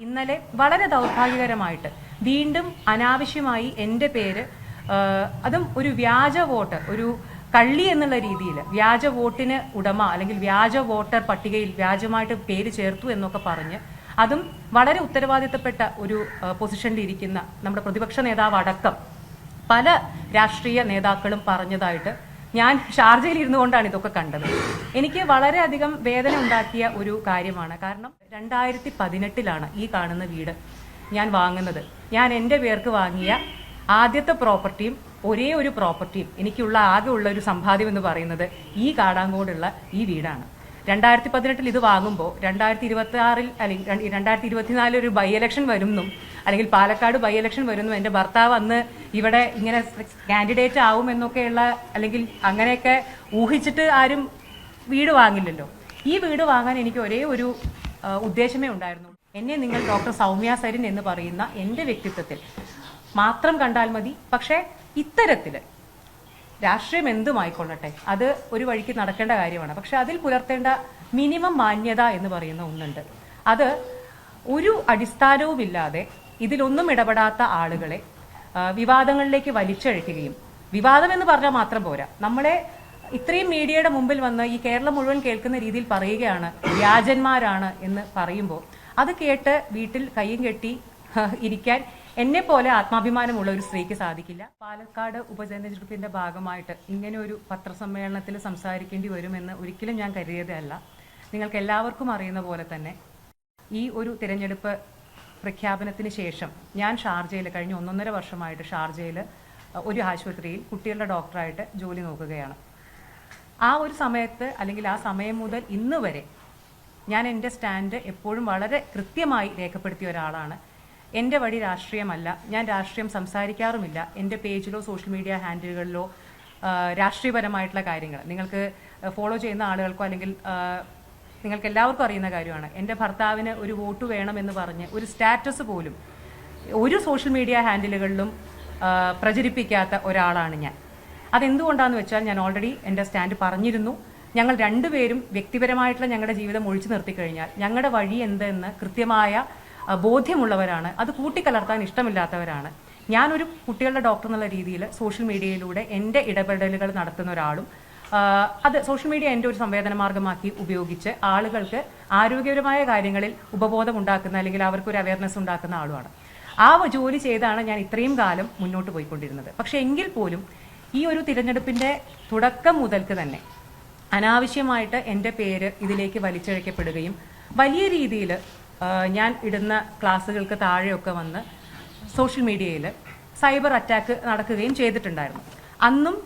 ഇന്നലെ വളരെ ദൗർഭാഗ്യകരമായിട്ട് വീണ്ടും അനാവശ്യമായി എന്റെ പേര് അതും ഒരു വ്യാജ വോട്ട് ഒരു കള്ളി എന്നുള്ള രീതിയിൽ വ്യാജ വോട്ടിന് ഉടമ അല്ലെങ്കിൽ വ്യാജ വോട്ടർ പട്ടികയിൽ വ്യാജമായിട്ട് പേര് ചേർത്തു എന്നൊക്കെ പറഞ്ഞ് അതും വളരെ ഉത്തരവാദിത്തപ്പെട്ട ഒരു പൊസിഷനിൽ ഇരിക്കുന്ന നമ്മുടെ പ്രതിപക്ഷ നേതാവ് അടക്കം പല രാഷ്ട്രീയ നേതാക്കളും പറഞ്ഞതായിട്ട് ഞാൻ ഷാർജയിൽ ഇരുന്നു കൊണ്ടാണ് ഇതൊക്കെ കണ്ടത്. എനിക്ക് വളരെയധികം വേദന ഉണ്ടാക്കിയ ഒരു കാര്യമാണ്. കാരണം രണ്ടായിരത്തി പതിനെട്ടിലാണ് ഈ കാണുന്ന വീട് ഞാൻ വാങ്ങുന്നത്. ഞാൻ എന്റെ പേർക്ക് വാങ്ങിയ ആദ്യത്തെ പ്രോപ്പർട്ടിയും ഒരേ ഒരു പ്രോപ്പർട്ടിയും എനിക്കുള്ള ആകെ ഉള്ള ഒരു സമ്പാദ്യം എന്ന് പറയുന്നത് ഈ കാടാങ്കോടുള്ള ഈ വീടാണ്. രണ്ടായിരത്തി പതിനെട്ടിൽ ഇത് വാങ്ങുമ്പോൾ രണ്ടായിരത്തി ഇരുപത്തി ആറിൽ അല്ലെങ്കിൽ രണ്ടായിരത്തി ഇരുപത്തിനാലിൽ ഒരു ബൈ ഇലക്ഷൻ വരുന്നും അല്ലെങ്കിൽ പാലക്കാട് ബൈ ഇലക്ഷൻ വരുന്നു എന്റെ ഭർത്താവ് അന്ന് ഇവിടെ ഇങ്ങനെ കാൻഡിഡേറ്റ് ആവുമെന്നൊക്കെയുള്ള അല്ലെങ്കിൽ അങ്ങനെയൊക്കെ ഊഹിച്ചിട്ട് ആരും വീട് വാങ്ങില്ലല്ലോ. ഈ വീട് വാങ്ങാൻ എനിക്ക് ഒരേ ഒരു ഉദ്ദേശമേ ഉണ്ടായിരുന്നു. എന്നെ നിങ്ങൾ ഡോക്ടർ സൗമ്യ സരിൻ എന്ന് പറയുന്ന എന്റെ വ്യക്തിത്വത്തിൽ മാത്രം കണ്ടാൽ മതി. പക്ഷേ ഇത്തരത്തിൽ രാഷ്ട്രീയം എന്തുമായിക്കൊള്ളട്ടെ അത് ഒരു വഴിക്ക് നടക്കേണ്ട കാര്യമാണ്. പക്ഷെ അതിൽ പുലർത്തേണ്ട മിനിമം മാന്യത എന്ന് പറയുന്ന ഒന്നുണ്ട്. അത് ഒരു അടിസ്ഥാനവുമില്ലാതെ ഇതിലൊന്നും ഇടപെടാത്ത ആളുകളെ വിവാദങ്ങളിലേക്ക് വലിച്ചഴക്കുകയും വിവാദം എന്ന് പറഞ്ഞാൽ മാത്രം പോരാ. നമ്മളെ ഇത്രയും മീഡിയയുടെ മുമ്പിൽ വന്ന് ഈ കേരളം മുഴുവൻ കേൾക്കുന്ന രീതിയിൽ പറയുകയാണ് വ്യാജന്മാരാണ് എന്ന് പറയുമ്പോൾ അത് കേട്ട് വീട്ടിൽ കയ്യും കെട്ടി ഇരിക്കാൻ എന്നെ പോലെ ആത്മാഭിമാനമുള്ള ഒരു സ്ത്രീക്ക് സാധിക്കില്ല. പാലക്കാട് ഉപതെരഞ്ഞെടുപ്പിന്റെ ഭാഗമായിട്ട് ഇങ്ങനെ ഒരു പത്രസമ്മേളനത്തിൽ സംസാരിക്കേണ്ടി വരുമെന്ന് ഒരിക്കലും ഞാൻ കരുതിയതല്ല. നിങ്ങൾക്ക് എല്ലാവർക്കും അറിയുന്ന പോലെ തന്നെ ഈ ഒരു തിരഞ്ഞെടുപ്പ് പ്രഖ്യാപനത്തിന് ശേഷം ഞാൻ ഷാർജയിൽ കഴിഞ്ഞ ഒന്നൊന്നര വർഷമായിട്ട് ഷാർജയിൽ ഒരു ആശുപത്രിയിൽ കുട്ടികളുടെ ഡോക്ടറായിട്ട് ജോലി നോക്കുകയാണ്. ആ ഒരു സമയത്ത് അല്ലെങ്കിൽ ആ സമയം മുതൽ ഇന്ന് വരെ ഞാൻ എന്റെ സ്റ്റാൻഡ് എപ്പോഴും വളരെ കൃത്യമായി രേഖപ്പെടുത്തിയ ഒരാളാണ്. എന്റെ വഴി രാഷ്ട്രീയമല്ല. ഞാൻ രാഷ്ട്രീയം സംസാരിക്കാറുമില്ല. എന്റെ പേജിലോ സോഷ്യൽ മീഡിയ ഹാൻഡിലുകളിലോ രാഷ്ട്രീയപരമായിട്ടുള്ള കാര്യങ്ങൾ. നിങ്ങൾക്ക് ഫോളോ ചെയ്യുന്ന ആളുകൾക്കോ അല്ലെങ്കിൽ നിങ്ങൾക്ക് എല്ലാവർക്കും അറിയുന്ന കാര്യമാണ്. എന്റെ ഭർത്താവിന് ഒരു വോട്ട് വേണമെന്ന് പറഞ്ഞ് ഒരു സ്റ്റാറ്റസ് പോലും ഒരു സോഷ്യൽ മീഡിയ ഹാൻഡിലുകളിലും പ്രചരിപ്പിക്കാത്ത ഒരാളാണ് ഞാൻ. അതെന്തുകൊണ്ടാണെന്ന് വെച്ചാൽ ഞാൻ ഓൾറെഡി എന്റെ സ്റ്റാൻഡ് പറഞ്ഞിരുന്നു. ഞങ്ങൾ രണ്ടുപേരും വ്യക്തിപരമായിട്ടുള്ള ഞങ്ങളുടെ ജീവിതം ഒഴിച്ചു നിർത്തിക്കഴിഞ്ഞാൽ ഞങ്ങളുടെ വഴി എന്തെന്ന് കൃത്യമായ ബോധ്യമുള്ളവരാണ്. അത് കൂട്ടിക്കലർത്താൻ ഇഷ്ടമില്ലാത്തവരാണ്. ഞാനൊരു കുട്ടികളുടെ ഡോക്ടർ എന്നുള്ള രീതിയിൽ സോഷ്യൽ മീഡിയയിലൂടെ എന്റെ ഇടപെടലുകൾ നടത്തുന്ന ഒരാളും അത് സോഷ്യൽ മീഡിയ എന്റെ ഒരു സംവേദന മാർഗമാക്കി ഉപയോഗിച്ച് ആളുകൾക്ക് ആരോഗ്യപരമായ കാര്യങ്ങളിൽ ഉപബോധം ഉണ്ടാക്കുന്ന അല്ലെങ്കിൽ അവർക്ക് ഒരു അവയർനെസ് ഉണ്ടാക്കുന്ന ആളുമാണ്. ആ ജോലി ചെയ്താണ് ഞാൻ ഇത്രയും കാലം മുന്നോട്ട് പോയിക്കൊണ്ടിരുന്നത്. പക്ഷേ എങ്കിൽ പോലും ഈ ഒരു തിരഞ്ഞെടുപ്പിന്റെ തുടക്കം മുതൽക്ക് തന്നെ അനാവശ്യമായിട്ട് എന്റെ പേര് ഇതിലേക്ക് വലിച്ചിഴക്കപ്പെടുകയും വലിയ രീതിയിൽ ഞാൻ ഇടുന്ന ക്ലാസ്സുകൾക്ക് താഴെയൊക്കെ വന്ന് സോഷ്യൽ മീഡിയയിൽ സൈബർ അറ്റാക്ക് നടക്കുകയും ചെയ്തിട്ടുണ്ടായിരുന്നു. അന്നും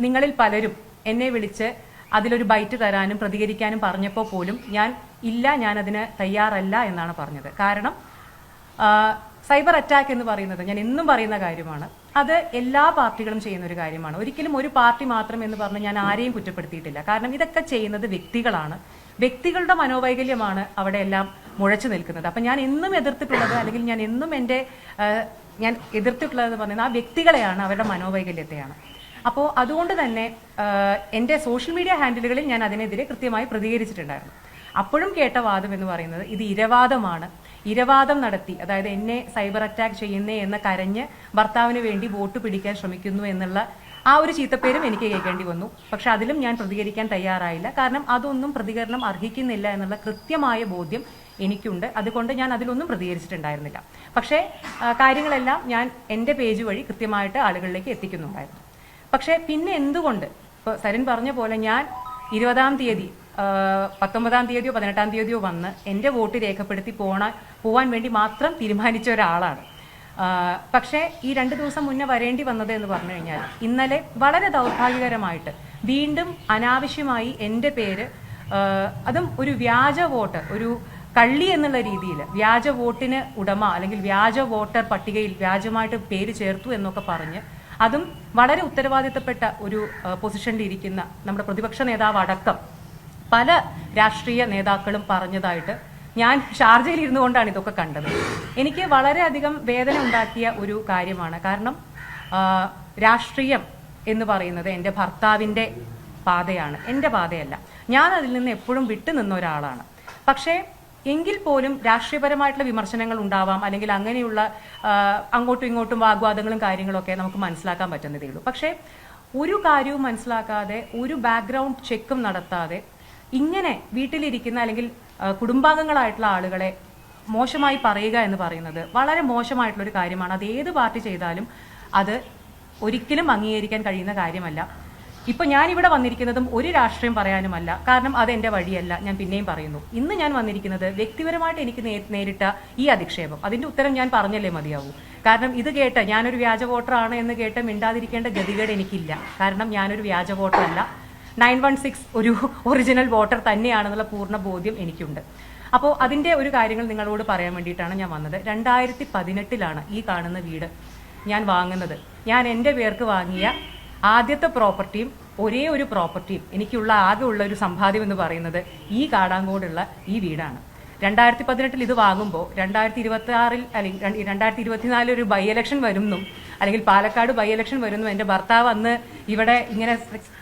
നിങ്ങളിൽ പലരും എന്നെ വിളിച്ച് അതിലൊരു ബൈറ്റ് തരാനും പ്രതികരിക്കാനും പറഞ്ഞപ്പോൾ പോലും ഞാൻ ഇല്ല ഞാൻ തയ്യാറല്ല എന്നാണ് പറഞ്ഞത്. കാരണം സൈബർ അറ്റാക്ക് എന്ന് പറയുന്നത് ഞാൻ എന്നും പറയുന്ന കാര്യമാണ്. അത് എല്ലാ പാർട്ടികളും ചെയ്യുന്ന ഒരു കാര്യമാണ്. ഒരിക്കലും ഒരു പാർട്ടി മാത്രം എന്ന് പറഞ്ഞ് ഞാൻ ആരെയും കുറ്റപ്പെടുത്തിയിട്ടില്ല. കാരണം ഇതൊക്കെ ചെയ്യുന്നത് വ്യക്തികളാണ്. വ്യക്തികളുടെ മനോവൈകല്യമാണ് അവിടെ എല്ലാം മുഴച്ചു നിൽക്കുന്നത്. അപ്പം ഞാൻ എന്നും എതിർത്തിട്ടുള്ളത് അല്ലെങ്കിൽ ഞാൻ എന്നും എന്റെ ഞാൻ എതിർത്തിട്ടുള്ളത് പറയുന്നത് ആ വ്യക്തികളെയാണ് അവരുടെ മനോവൈകല്യത്തെയാണ്. അപ്പോൾ അതുകൊണ്ട് തന്നെ എന്റെ സോഷ്യൽ മീഡിയ ഹാൻഡിലുകളിൽ ഞാൻ അതിനെതിരെ കൃത്യമായി പ്രതികരിച്ചിട്ടുണ്ടായിരുന്നു. അപ്പോഴും കേട്ട വാദം എന്ന് പറയുന്നത് ഇത് ഇരവാദമാണ്. ഇരവാദം നടത്തി അതായത് എന്നെ സൈബർ അറ്റാക്ക് ചെയ്യുന്നേ എന്ന് കരഞ്ഞ് ഭർത്താവിന് വേണ്ടി വോട്ട് പിടിക്കാൻ ശ്രമിക്കുന്നു എന്നുള്ള ആ ഒരു ചീത്തപ്പേരും എനിക്ക് കേൾക്കേണ്ടി വന്നു. പക്ഷെ അതിലും ഞാൻ പ്രതികരിക്കാൻ തയ്യാറായില്ല. കാരണം അതൊന്നും പ്രതികരണം അർഹിക്കുന്നില്ല എന്നുള്ള കൃത്യമായ ബോധ്യം എനിക്കുണ്ട്. അതുകൊണ്ട് ഞാൻ അതിലൊന്നും പ്രതികരിച്ചിട്ടുണ്ടായിരുന്നില്ല. പക്ഷേ കാര്യങ്ങളെല്ലാം ഞാൻ എന്റെ പേജ് വഴി കൃത്യമായിട്ട് ആളുകളിലേക്ക് എത്തിക്കുന്നുണ്ടായിരുന്നു. പക്ഷേ പിന്നെ എന്തുകൊണ്ട്? ഇപ്പോൾ സരിൻ പറഞ്ഞ പോലെ ഞാൻ ഇരുപതാം തീയതി പത്തൊമ്പതാം തീയതിയോ പതിനെട്ടാം തീയതിയോ വന്ന് എന്റെ വോട്ട് രേഖപ്പെടുത്തി പോണ പോവാൻ വേണ്ടി മാത്രം തീരുമാനിച്ച ഒരാളാണ്. പക്ഷേ ഈ രണ്ട് ദിവസം മുന്നേ വരേണ്ടി വന്നത് എന്ന് പറഞ്ഞു കഴിഞ്ഞാൽ ഇന്നലെ വളരെ ദൗർഭാഗ്യകരമായിട്ട് വീണ്ടും അനാവശ്യമായി എന്റെ പേര് അതും ഒരു വ്യാജ വോട്ട് ഒരു കള്ളി എന്നുള്ള രീതിയിൽ വ്യാജ വോട്ടിന് ഉടമ അല്ലെങ്കിൽ വ്യാജ വോട്ടർ പട്ടികയിൽ വ്യാജമായിട്ട് പേര് ചേർത്തു എന്നൊക്കെ പറഞ്ഞ് അതും വളരെ ഉത്തരവാദിത്തപ്പെട്ട ഒരു പൊസിഷനിൽ ഇരിക്കുന്ന നമ്മുടെ പ്രതിപക്ഷ നേതാവ് അടക്കം പല രാഷ്ട്രീയ നേതാക്കളും പറഞ്ഞതായിട്ട് ഞാൻ ഷാർജയിൽ ഇരുന്നു കൊണ്ടാണ് ഇതൊക്കെ കണ്ടത്. എനിക്ക് വളരെയധികം വേദന ഉണ്ടാക്കിയ ഒരു കാര്യമാണ്. കാരണം രാഷ്ട്രീയം എന്ന് പറയുന്നത് എന്റെ ഭർത്താവിന്റെ പാതയാണ്. എന്റെ പാതയല്ല. ഞാൻ അതിൽ നിന്ന് എപ്പോഴും വിട്ടു നിന്ന ഒരാളാണ്. പക്ഷേ എങ്കിൽ പോലും രാഷ്ട്രീയപരമായിട്ടുള്ള വിമർശനങ്ങൾ ഉണ്ടാവാം അല്ലെങ്കിൽ അങ്ങനെയുള്ള അങ്ങോട്ടും ഇങ്ങോട്ടും വാഗ്വാദങ്ങളും കാര്യങ്ങളൊക്കെ നമുക്ക് മനസ്സിലാക്കാൻ പറ്റുന്നതേ ഉള്ളൂ. പക്ഷേ ഒരു കാര്യവും മനസ്സിലാക്കാതെ ഒരു ബാക്ക്ഗ്രൗണ്ട് ചെക്കും നടത്താതെ ഇങ്ങനെ വീട്ടിലിരിക്കുന്ന അല്ലെങ്കിൽ കുടുംബാംഗങ്ങളായിട്ടുള്ള ആളുകളെ മോശമായി പറയുക എന്ന് പറയുന്നത് വളരെ മോശമായിട്ടുള്ള ഒരു കാര്യമാണ്. അത് ഏത് പാർട്ടി ചെയ്താലും അത് ഒരിക്കലും അംഗീകരിക്കാൻ കഴിയുന്ന കാര്യമല്ല. ഇപ്പൊ ഞാൻ ഇവിടെ വന്നിരിക്കുന്നതും ഒരു രാഷ്ട്രീയം പറയാനുമല്ല. കാരണം അത് എന്റെ വഴിയല്ല. ഞാൻ പിന്നെയും പറയുന്നു. ഇന്ന് ഞാൻ വന്നിരിക്കുന്നത് വ്യക്തിപരമായിട്ട് എനിക്ക് നേരിട്ട ഈ അധിക്ഷേപം. അതിന്റെ ഉത്തരം ഞാൻ പറഞ്ഞല്ലേ മതിയാവൂ. കാരണം ഇത് കേട്ട് ഞാനൊരു വ്യാജ വോട്ടറാണ് എന്ന് കേട്ട് മിണ്ടാതിരിക്കേണ്ട ഗതികേട് എനിക്കില്ല. കാരണം ഞാനൊരു വ്യാജ വോട്ടറല്ല. നയൻ വൺ സിക്സ് ഒരു ഒറിജിനൽ വോട്ടർ തന്നെയാണെന്നുള്ള പൂർണ ബോധ്യം എനിക്കുണ്ട്. അപ്പോൾ അതിന്റെ ഒരു കാര്യങ്ങൾ നിങ്ങളോട് പറയാൻ വേണ്ടിയിട്ടാണ് ഞാൻ വന്നത്. രണ്ടായിരത്തി പതിനെട്ടിലാണ് ഈ കാണുന്ന വീട് ഞാൻ വാങ്ങുന്നത്. ഞാൻ എന്റെ പേർക്ക് വാങ്ങിയ ആദ്യത്തെ പ്രോപ്പർട്ടിയും ഒരേ ഒരു പ്രോപ്പർട്ടിയും എനിക്കുള്ള ആകെ ഉള്ള ഒരു സമ്പാദ്യം എന്ന് പറയുന്നത് ഈ കാടാങ്കോടുള്ള ഈ വീടാണ്. രണ്ടായിരത്തി പതിനെട്ടിൽ ഇത് വാങ്ങുമ്പോൾ രണ്ടായിരത്തി ഇരുപത്തി ആറിൽ അല്ലെങ്കിൽ രണ്ടായിരത്തി ഇരുപത്തിനാലിൽ ഒരു ബൈ ഇലക്ഷൻ വരുന്നും അല്ലെങ്കിൽ പാലക്കാട് ബൈ ഇലക്ഷൻ വരുന്നു എന്റെ ഭർത്താവ് അന്ന് ഇവിടെ ഇങ്ങനെ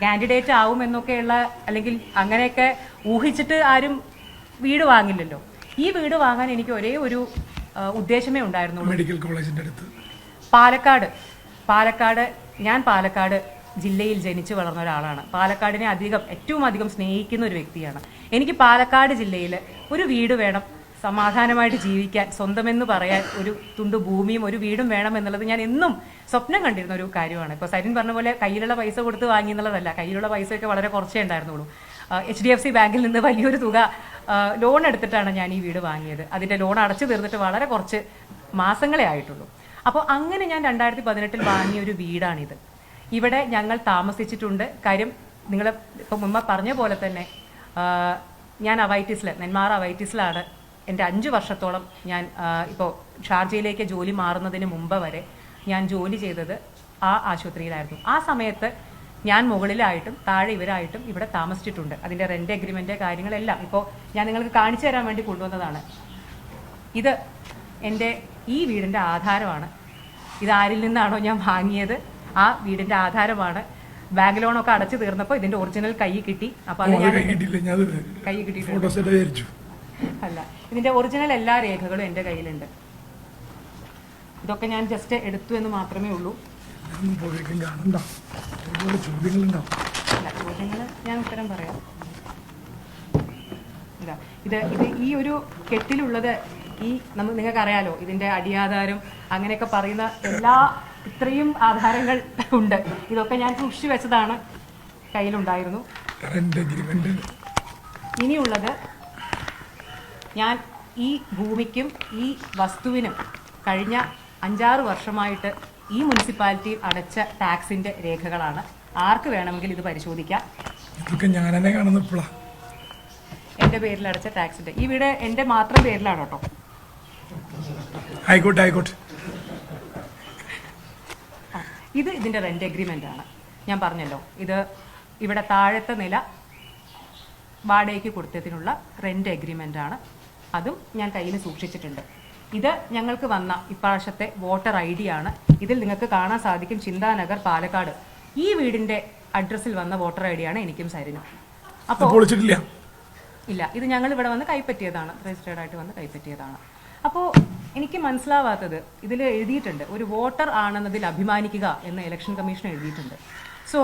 കാൻഡിഡേറ്റ് ആവും എന്നൊക്കെയുള്ള അല്ലെങ്കിൽ അങ്ങനെയൊക്കെ ഊഹിച്ചിട്ട് ആരും വീട് വാങ്ങില്ലല്ലോ. ഈ വീട് വാങ്ങാൻ എനിക്ക് ഒരേ ഒരു ഉദ്ദേശമേ ഉണ്ടായിരുന്നുള്ളൂ. മെഡിക്കൽ കോളേജിന്റെ അടുത്ത്. പാലക്കാട്. പാലക്കാട് ഞാൻ പാലക്കാട് ജില്ലയിൽ ജനിച്ചു വളർന്ന ഒരാളാണ്. പാലക്കാടിനെ അധികം ഏറ്റവും അധികം സ്നേഹിക്കുന്ന ഒരു വ്യക്തിയാണ്. എനിക്ക് പാലക്കാട് ജില്ലയിൽ ഒരു വീട് വേണം സമാധാനമായിട്ട് ജീവിക്കാൻ സ്വന്തമെന്ന് പറയാൻ ഒരു തുണ്ട് ഭൂമിയും ഒരു വീടും വേണം എന്നുള്ളത് ഞാൻ എന്നും സ്വപ്നം കണ്ടിരുന്ന ഒരു കാര്യമാണ്. ഇപ്പോൾ സരിൻ പറഞ്ഞ പോലെ കയ്യിലുള്ള പൈസ കൊടുത്ത് വാങ്ങി എന്നുള്ളതല്ല. കയ്യിലുള്ള പൈസയൊക്കെ വളരെ കുറച്ചേ ഉണ്ടായിരുന്നുള്ളൂ. എച്ച് ഡി എഫ് സി ബാങ്കിൽ നിന്ന് വലിയൊരു തുക ലോൺ എടുത്തിട്ടാണ് ഞാൻ ഈ വീട് വാങ്ങിയത്. അതിന്റെ ലോൺ അടച്ചു തീർന്നിട്ട് വളരെ കുറച്ച് മാസങ്ങളെ ആയിട്ടുള്ളൂ. അപ്പോൾ അങ്ങനെ ഞാൻ രണ്ടായിരത്തി പതിനെട്ടിൽ വാങ്ങിയ ഒരു വീടാണിത്. ഇവിടെ ഞങ്ങൾ താമസിച്ചിട്ടുണ്ട്. കാര്യം നിങ്ങൾ ഇപ്പം മുമ്പ് പറഞ്ഞ പോലെ തന്നെ ഞാൻ അവൈറ്റിസിൽ നെന്മാറ അവൈറ്റിസിലാണ് എന്റെ അഞ്ച് വർഷത്തോളം ഞാൻ ഇപ്പോൾ ഷാർജയിലേക്ക് ജോലി മാറുന്നതിന് മുമ്പ് വരെ ഞാൻ ജോലി ചെയ്തത് ആ ആശുപത്രിയിലായിരുന്നു. ആ സമയത്ത് ഞാൻ മുകളിലായിട്ടും താഴെ ഇവരായിട്ടും ഇവിടെ താമസിച്ചിട്ടുണ്ട്. അതിന്റെ റെന്റ് എഗ്രിമെന്റ് കാര്യങ്ങളെല്ലാം ഇപ്പോൾ ഞാൻ നിങ്ങൾക്ക് കാണിച്ചു തരാൻ വേണ്ടി കൊണ്ടുവന്നതാണ്. ഇത് എന്റെ ഈ വീടിന്റെ ആധാരമാണ്. ഇതാരിൽ ആരിൽ നിന്നാണോ ഞാൻ വാങ്ങിയത്? ആ വീടിന്റെ ആധാരമാണ്. ബാങ്ക് ലോണൊക്കെ അടച്ചു തീർന്നപ്പോൾ ഇതിന്റെ ഒറിജിനൽ കൈ കിട്ടി. അപ്പോൾ അത് ഞാൻ കൈ കിട്ടി അല്ല ഇതിന്റെ ഒറിജിനൽ എല്ലാ രേഖകളും എന്റെ കയ്യിലുണ്ട്. ഇതൊക്കെ ഞാൻ ജസ്റ്റ് എടുത്തു എന്ന് മാത്രമേ ഉള്ളൂ. ചോദ്യങ്ങൾ ഞാൻ ഉത്തരം പറയാം. ഇത് ഇത് ഈ ഒരു കെട്ടിലുള്ളത് ഈ നമ്മൾ നിങ്ങൾക്ക് അറിയാലോ ഇതിന്റെ അടിയാധാരം അങ്ങനെയൊക്കെ പറയുന്ന എല്ലാ ഇത്രയും ആധാരങ്ങൾ ഉണ്ട്. ഇതൊക്കെ ഞാൻ സൂക്ഷിച്ചു വെച്ചതാണ് കയ്യിലുണ്ടായിരുന്നു. ഇനിയുള്ളത് ഞാൻ ഈ ഭൂമിക്കും ഈ വസ്തുവിനും കഴിഞ്ഞ അഞ്ചാറ് വർഷമായിട്ട് ഈ മുനിസിപ്പാലിറ്റി അടച്ച ടാക്സിന്റെ രേഖകളാണ്. ആർക്ക് വേണമെങ്കിൽ ഇത് പരിശോധിക്കാം. ഇതൊക്കെ എന്റെ പേരിൽ അടച്ച ടാക്സിന്റെ. ഈ വീട് എന്റെ മാത്രം പേരിലാണ് കേട്ടോ ആയിക്കോട്ടെ ആയിക്കോട്ടെ. ഇത് ഇതിന്റെ റെന്റ് അഗ്രിമെന്റ് ആണ്. ഞാൻ പറഞ്ഞല്ലോ ഇത് ഇവിടെ താഴത്തെ നില വാടകയ്ക്ക് കൊടുത്തതിനുള്ള റെന്റ് അഗ്രിമെന്റ് ആണ്. അതും ഞാൻ കയ്യിൽ സൂക്ഷിച്ചിട്ടുണ്ട്. ഇത് ഞങ്ങൾക്ക് വന്ന ഇപ്രാവശ്യത്തെ വോട്ടർ ഐ ഡി ആണ്. ഇതിൽ നിങ്ങൾക്ക് കാണാൻ സാധിക്കും ചിന്താനഗർ പാലക്കാട്. ഈ വീടിന്റെ അഡ്രസ്സിൽ വന്ന വോട്ടർ ഐ ഡി ആണ് എനിക്കും സരിനും. അപ്പൊ അപ്പോൾ ഇല്ല ഇത് ഞങ്ങൾ ഇവിടെ വന്ന് കൈപ്പറ്റിയതാണ്. രജിസ്റ്റേർഡ് ആയിട്ട് വന്ന് കൈപ്പറ്റിയതാണ്. അപ്പോൾ എനിക്ക് മനസ്സിലാവാത്തത് ഇതിൽ എഴുതിയിട്ടുണ്ട്. ഒരു വോട്ടർ ആണെന്നതിൽ അഭിമാനിക്കുക എന്ന് ഇലക്ഷൻ കമ്മീഷൻ എഴുതിയിട്ടുണ്ട്. സോ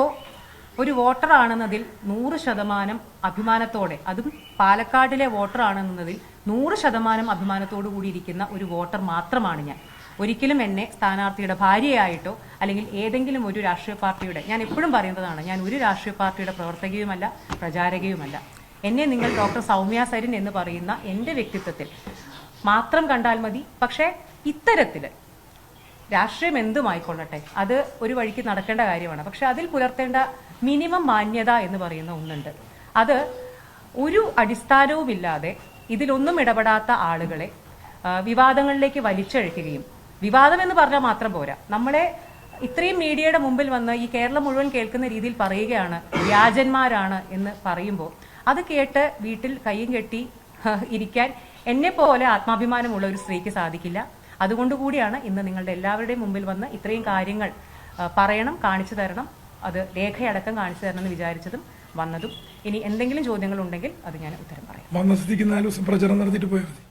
ഒരു വോട്ടർ ആണെന്നതിൽ നൂറ് ശതമാനം അഭിമാനത്തോടെ അതും പാലക്കാടിലെ വോട്ടർ ആണെന്നതിൽ നൂറ് ശതമാനം അഭിമാനത്തോടു കൂടിയിരിക്കുന്ന ഒരു വോട്ടർ മാത്രമാണ് ഞാൻ. ഒരിക്കലും എന്നെ സ്ഥാനാർത്ഥിയുടെ ഭാര്യയായിട്ടോ അല്ലെങ്കിൽ ഏതെങ്കിലും ഒരു രാഷ്ട്രീയ പാർട്ടിയുടെ ഞാൻ എപ്പോഴും പറയുന്നതാണ് ഞാൻ ഒരു രാഷ്ട്രീയ പാർട്ടിയുടെ പ്രവർത്തകയുമല്ല പ്രചാരകയുമല്ല. എന്നെ നിങ്ങൾ ഡോക്ടർ സൗമ്യ സരിൻ എന്ന് പറയുന്ന എന്റെ വ്യക്തിത്വത്തിൽ മാത്രം കണ്ടാൽ മതി. പക്ഷേ ഇത്തരത്തിൽ രാഷ്ട്രീയം എന്തുമായിക്കൊള്ളട്ടെ? അത് ഒരു വഴിക്ക് നടക്കേണ്ട കാര്യമാണ്. പക്ഷെ അതിൽ പുലർത്തേണ്ട മിനിമം മാന്യത എന്ന് പറയുന്ന ഒന്നുണ്ട്. അത് ഒരു അടിസ്ഥാനവുമില്ലാതെ ഇതിലൊന്നും ഇടപെടാത്ത ആളുകളെ വിവാദങ്ങളിലേക്ക് വലിച്ചഴക്കുകയും വിവാദം എന്ന് പറഞ്ഞാൽ മാത്രം പോരാ. നമ്മളെ ഇത്രയും മീഡിയയുടെ മുമ്പിൽ വന്ന് ഈ കേരളം മുഴുവൻ കേൾക്കുന്ന രീതിയിൽ പറയുകയാണ് വ്യാജന്മാരാണ് എന്ന് പറയുമ്പോൾ അത് കേട്ട് വീട്ടിൽ കയ്യും കെട്ടി ഇരിക്കാൻ എന്നെ പോലെ ആത്മാഭിമാനമുള്ള ഒരു സ്ത്രീക്ക് സാധിക്കില്ല. അതുകൊണ്ടുകൂടിയാണ് ഇന്ന് നിങ്ങളുടെ എല്ലാവരുടെയും മുമ്പിൽ വന്ന് ഇത്രയും കാര്യങ്ങൾ പറയണം കാണിച്ചു തരണം. അത് രേഖയടക്കം കാണിച്ചു തരണം എന്ന് വിചാരിച്ചതും വന്നതും. ഇനി എന്തെങ്കിലും ചോദ്യങ്ങൾ ഉണ്ടെങ്കിൽ അത് ഞാൻ ഉത്തരം പറയാം. പ്രചരണം നടത്തിയിട്ട് പോയാൽ മതി.